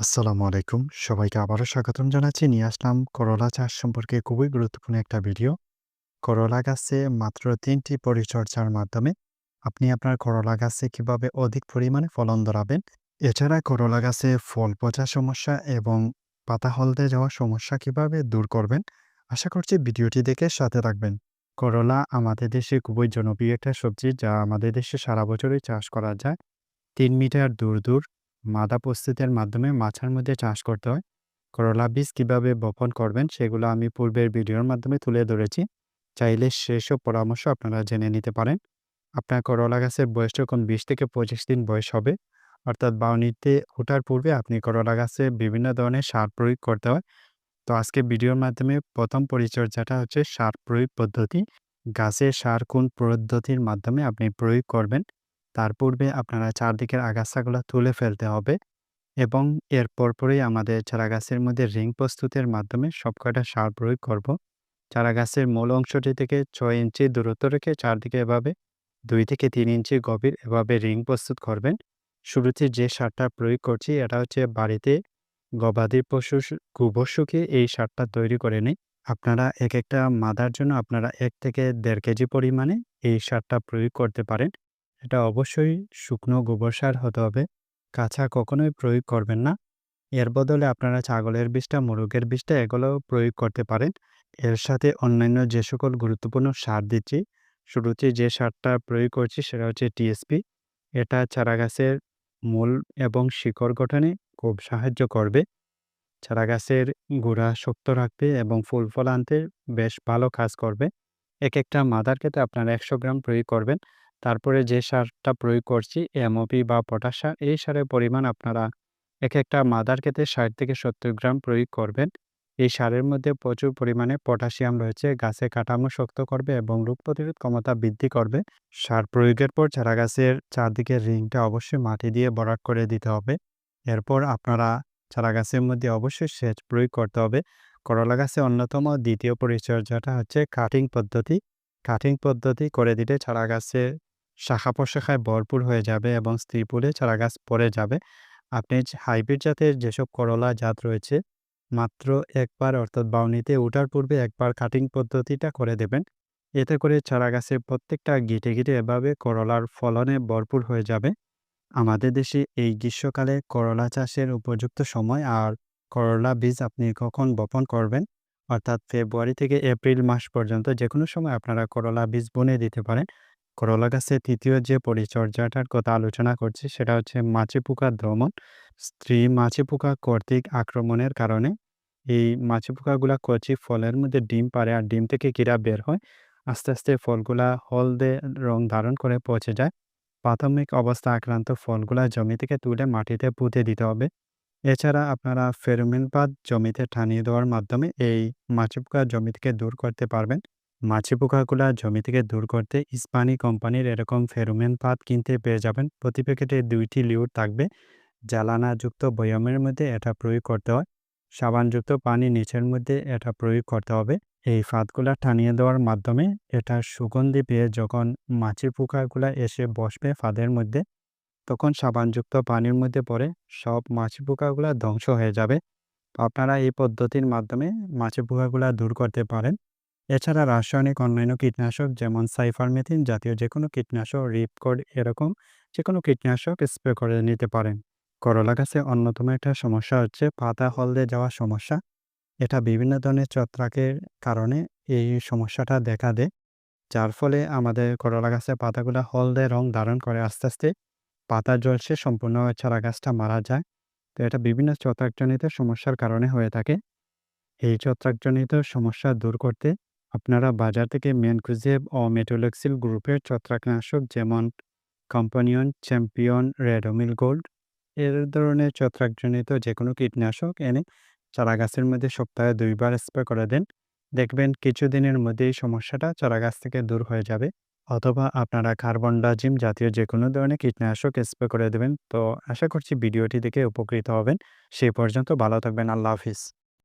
আসসালামু আলাইকুম। সবাইকে আবারও স্বাগতম জানাচ্ছি। নিয়ে আসলাম করলা চাষ সম্পর্কে খুবই গুরুত্বপূর্ণ একটা ভিডিও। করলা গাছে মাত্র তিনটি পরিচর্যার মাধ্যমে আপনি আপনার করলা গাছে কীভাবে অধিক পরিমাণে ফলন ধরাবেন। এছাড়া করলা গাছে ফল পচা সমস্যা এবং পাতা হলদে যাওয়ার সমস্যা কীভাবে দূর করবেন। আশা করছি ভিডিওটি দেখে সাথে থাকবেন। করলা আমাদের দেশে খুবই জনপ্রিয় একটা সবজি যা আমাদের দেশে সারা বছরই চাষ করা যায়। তিন মিটার দূর, দূর মাদা প্রস্তুতের মাধ্যমে মাছার মধ্যে চাষ করতে হয়। করলা বীজ কীভাবে বপন করবেন সেগুলো আমি পূর্বের ভিডিওর মাধ্যমে তুলে ধরেছি। চাইলে সেসব পরামর্শ আপনারা জেনে নিতে পারেন। আপনার করলা গাছের বয়স যখন ২০ থেকে ২৫ দিন বয়স হবে, অর্থাৎ বাউনিতে ওঠার পূর্বে আপনি করলা গাছে বিভিন্ন ধরনের সার প্রয়োগ করতে হয়। তো আজকে ভিডিওর মাধ্যমে প্রথম পরিচর্যাটা হচ্ছে সার প্রয়োগ পদ্ধতি। গাছে সার কোন পদ্ধতির মাধ্যমে আপনি প্রয়োগ করবেন তার পূর্বে আপনারা চারদিকের আগাছাগুলো তুলে ফেলতে হবে এবং এর পরপরই আমাদের চারা গাছের মধ্যে রিং প্রস্তুতের মাধ্যমে সবকটা সার প্রয়োগ করব। চারা গাছের মূল অংশটি থেকে ছয় ইঞ্চি দূরত্ব রেখে চারদিকে এভাবে দুই থেকে তিন ইঞ্চি গভীর এভাবে রিং প্রস্তুত করবেন। শুরুতে যে সারটা প্রয়োগ করছি এটা হচ্ছে বাড়িতে গবাদি পশু গোবর শুকিয়ে এই সারটা তৈরি করে নিই। আপনারা এক একটা মাদার জন্য আপনারা এক থেকে দেড় কেজি পরিমাণে এই সারটা প্রয়োগ করতে পারেন। এটা অবশ্যই শুকনো গোবর সার হতে হবে। কাঁচা কখনোই প্রয়োগ করবেন না। এর বদলে আপনারা ছাগলের বিষটা মুরগের বিষটা এগুলোও প্রয়োগ করতে পারেন। এর সাথে অন্যান্য যে সকল গুরুত্বপূর্ণ সার দিচ্ছি শুরুতে যে সারটা প্রয়োগ করছি সেটা হচ্ছে টিএসপি এটা চারা গাছের মূল এবং শিকড় গঠনে খুব সাহায্য করবে। চারা গাছের গোড়া শক্ত রাখবে এবং ফুল ফল আনতে বেশ ভালো কাজ করবে। এক একটা মাদার ক্ষেত্রে আপনারা একশো গ্রাম প্রয়োগ করবেন। তারপরে যে সারটা প্রয়োগ করছি এমওপি বা পটাশ সার, এই সারের পরিমাণ আপনারা এক একটা মাদার ক্ষেত্রে ষাট থেকে সত্তর গ্রাম প্রয়োগ করবেন। এই সারের মধ্যে প্রচুর পরিমাণে পটাশিয়াম রয়েছে, গাছে কাঠামো শক্ত করবে এবং রোগ প্রতিরোধ ক্ষমতা বৃদ্ধি করবে। সার প্রয়োগের পর চারা গাছের চারদিকে রিংটা অবশ্যই মাটি দিয়ে বরাট করে দিতে হবে। এরপর আপনারা চারা গাছের মধ্যে অবশ্যই সেচ প্রয়োগ করতে হবে। করলা গাছে অন্যতম দ্বিতীয় পরিচর্যাটা হচ্ছে কাটিং পদ্ধতি। কাটিং পদ্ধতি করে দিলে চারা গাছে শাখা প্রশাখায় ভরপুর হয়ে যাবে এবং স্ত্রী ফুলে চারা গাছ পড়ে যাবে। আপনি হাইব্রিড জাতের যেসব করলা জাত রয়েছে, মাত্র একবার অর্থাৎ বাউনিতে ওঠার পূর্বে একবার কাটিং পদ্ধতিটা করে দেবেন। এতে করে চারা গাছের প্রত্যেকটা গিটে গিটে এভাবে করলার ফলনে ভরপুর হয়ে যাবে। আমাদের দেশে এই গ্রীষ্মকালে করলা চাষের উপযুক্ত সময় আর করলা বীজ আপনি কখন বপন করবেন? অর্থাৎ ফেব্রুয়ারি থেকে এপ্রিল মাস পর্যন্ত যে কোনো সময় আপনারা করলা বীজ বনে দিতে পারেন। করলা গাছের তৃতীয় যে পরিচর্যাটার কথা আলোচনা করছি, সেটা হচ্ছে মাছি পোকার দমন। স্ত্রী মাছি পোকা কর্তৃক আক্রমণের কারণে এই মাছি পোকাগুলা কচি ফলের মধ্যে ডিম পারে আর ডিম থেকে কীরা বের হয়, আস্তে আস্তে ফলগুলা হলদে রং ধারণ করে পচে যায়। প্রাথমিক অবস্থা আক্রান্ত ফলগুলা জমি থেকে তুলে মাটিতে পুঁতে দিতে হবে। এছাড়া আপনারা ফেরোমিন পাত জমিতে টানিয়ে দেওয়ার মাধ্যমে এই মাছি পোকা জমি থেকে দূর করতে পারবেন। মাছি পোকাগুলা জমি থেকে দূর করতে ইস্পানি কোম্পানির এরকম ফেরোমেন পাত কিনতে পেয়ে যাবেন। প্রতি প্যাকেটে দুইটি লিউর থাকবে। জ্বালানাযুক্ত বয়ামের মধ্যে এটা প্রয়োগ করতে হয়। সাবানযুক্ত পানি নিচের মধ্যে এটা প্রয়োগ করতে হবে। এই ফাঁদগুলা টানিয়ে দেওয়ার মাধ্যমে এটা সুগন্ধি পেয়ে যখন মাছি পোকাগুলা এসে বসবে ফাঁদের মধ্যে, তখন সাবানযুক্ত পানির মধ্যে পড়ে সব মাছি পোকাগুলা ধ্বংস হয়ে যাবে। আপনারা এই পদ্ধতির মাধ্যমে মাছি পোকাগুলা দূর করতে পারেন। এছাড়া রাসায়নিক অন্যান্য কীটনাশক যেমন সাইফারমেথিন জাতীয় যে কোনো কীটনাশক, রিপকোড এরকম যে কোনো কীটনাশক স্প্রে করে নিতে পারেন। করলা গাছে অন্যতম একটা সমস্যা হচ্ছে পাতা হলদে যাওয়া সমস্যা। এটা বিভিন্ন ধরনের ছত্রাকের কারণে এই সমস্যাটা দেখা দেয়, যার ফলে আমাদের করলা গাছের পাতাগুলো হলদে রং ধারণ করে আস্তে আস্তে পাতা জলসে সম্পূর্ণ চারা গাছটা মারা যায়। তো এটা বিভিন্ন ছত্রাকজনিত সমস্যার কারণে হয়ে থাকে। এই ছত্রাকজনিত সমস্যা দূর করতে আপনারা বাজার থেকে মেনকুজেব ও মেটোলেক্সিল গ্রুপের ছত্রাকনাশক যেমন কম্পানিয়ন চ্যাম্পিয়ন রেডোমিল গোল্ড এর ধরনের ছত্রাকজনিত যে কোনো কীটনাশক এনে চারা গাছের মধ্যে সপ্তাহে দুইবার স্প্রে করে দেন। দেখবেন কিছুদিনের মধ্যেই সমস্যাটা চারা গাছ থেকে দূর হয়ে যাবে। অথবা আপনারা কার্বন ডাজিম জাতীয় যে কোনো ধরনের কীটনাশক স্প্রে করে দেবেন। তো আশা করছি ভিডিওটি দেখে উপকৃত হবেন। সেই পর্যন্ত ভালো থাকবেন। আল্লাহ হাফিজ।